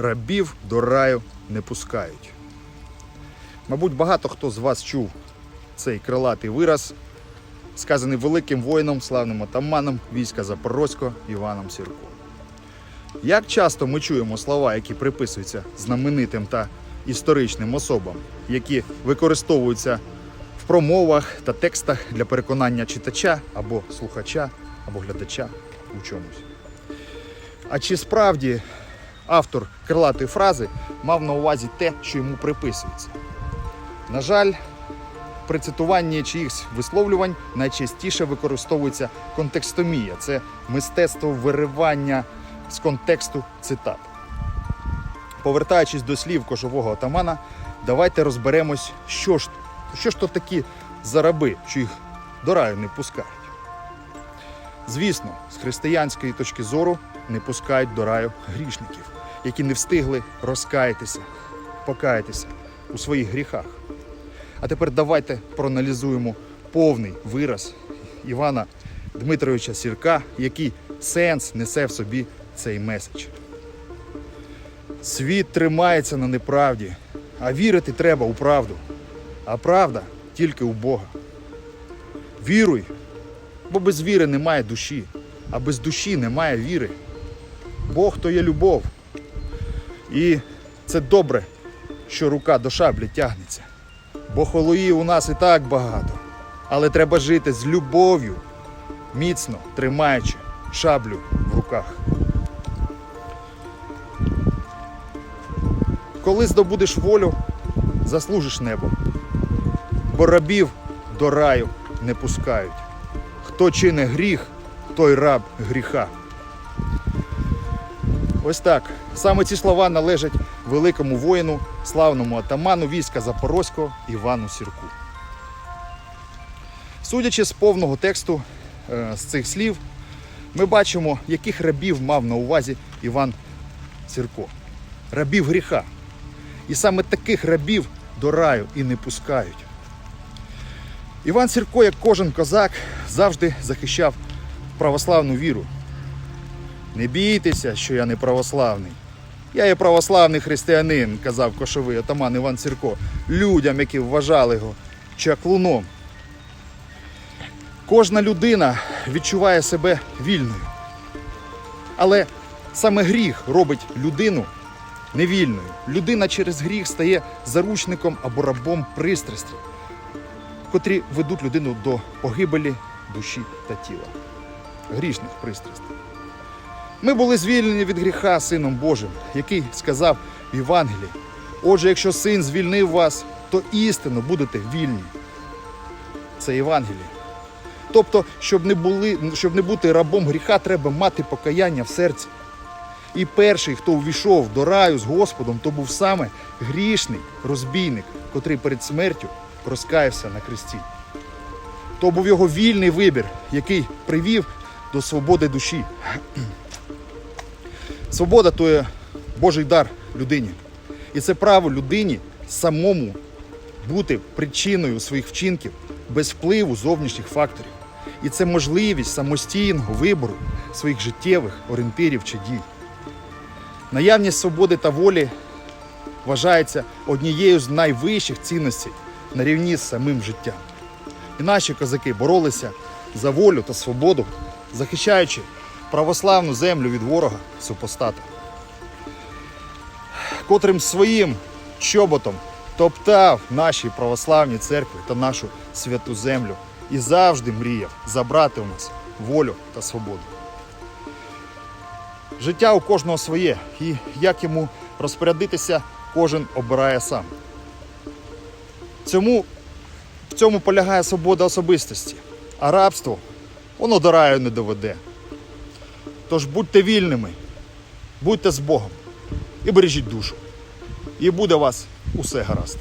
рабів до раю не пускають. Мабуть, багато хто з вас чув цей крилатий вираз, сказаний великим воїном, славним отаманом війська Запорозького Іваном Сірко. Як часто ми чуємо слова, які приписуються знаменитим та історичним особам, які використовуються в промовах та текстах для переконання читача або слухача, або глядача у чомусь. А чи справді автор крилатої фрази мав на увазі те, що йому приписується? На жаль, при цитуванні чиїхось висловлювань найчастіше використовується контекстомія. Це мистецтво виривання з контексту цитат. Повертаючись до слів кожового отамана, давайте розберемось, що ж, що ж то такі за раби, що їх до раю не пускають. Звісно, з християнської точки зору не пускають до раю грішників, які не встигли розкаятися, покаятися у своїх гріхах. А тепер давайте проаналізуємо повний вираз Івана Дмитровича Сірка, який сенс несе в собі цей меседж. Світ тримається на неправді, а вірити треба у правду. А правда тільки у Бога. Віруй, бо без віри немає душі, а без душі немає віри. Бог то є любов. І це добре, що рука до шаблі тягнеться. Бо холої у нас і так багато. Але треба жити з любов'ю, міцно тримаючи шаблю в руках. Коли здобудеш волю, заслужиш небо. Бо рабів до раю не пускають. Хто чине гріх, той раб гріха. Ось так. Саме ці слова належать великому воїну, славному атаману війська Запорозького Івану Сірку. Судячи з повного тексту е, з цих слів, ми бачимо, яких рабів мав на увазі Іван Сірко. Рабів гріха. І саме таких рабів до раю і не пускають. Іван Сірко, як кожен козак, завжди захищав православну віру. Не бійтеся, що я не православний. Я є православний християнин, казав кошовий отаман Іван Сірко, людям, які вважали його чаклуном. Кожна людина відчуває себе вільною. Але саме гріх робить людину невільною. Людина через гріх стає заручником або рабом пристрастей, котрі ведуть людину до погибелі душі та тіла. Грішних пристрастей. Ми були звільнені від гріха Сином Божим, який сказав в Євангелії: Отже, якщо син звільнив вас, то істинно будете вільні. Це Євангеліє. Тобто, щоб не, були, щоб не бути рабом гріха, треба мати покаяння в серці. І перший, хто увійшов до раю з Господом, то був саме грішний розбійник, котрий перед смертю розкаявся на хресті. То був його вільний вибір, який привів до свободи душі. Свобода то є Божий дар людині. І це право людині самому бути причиною своїх вчинків без впливу зовнішніх факторів. І це можливість самостійного вибору своїх життєвих орієнтирів чи дій. Наявність свободи та волі вважається однією з найвищих цінностей на рівні з самим життям. І наші козаки боролися за волю та свободу, захищаючи православну землю від ворога супостата, котрим своїм чоботом топтав наші православні церкви та нашу святу землю і завжди мріяв забрати у нас волю та свободу. Життя у кожного своє, і як йому розпорядитися, кожен обирає сам. Цьому, в цьому полягає свобода особистості, а рабство воно до раю не доведе. Тож будьте вільними, будьте з Богом і бережіть душу. І буде у вас усе гаразд.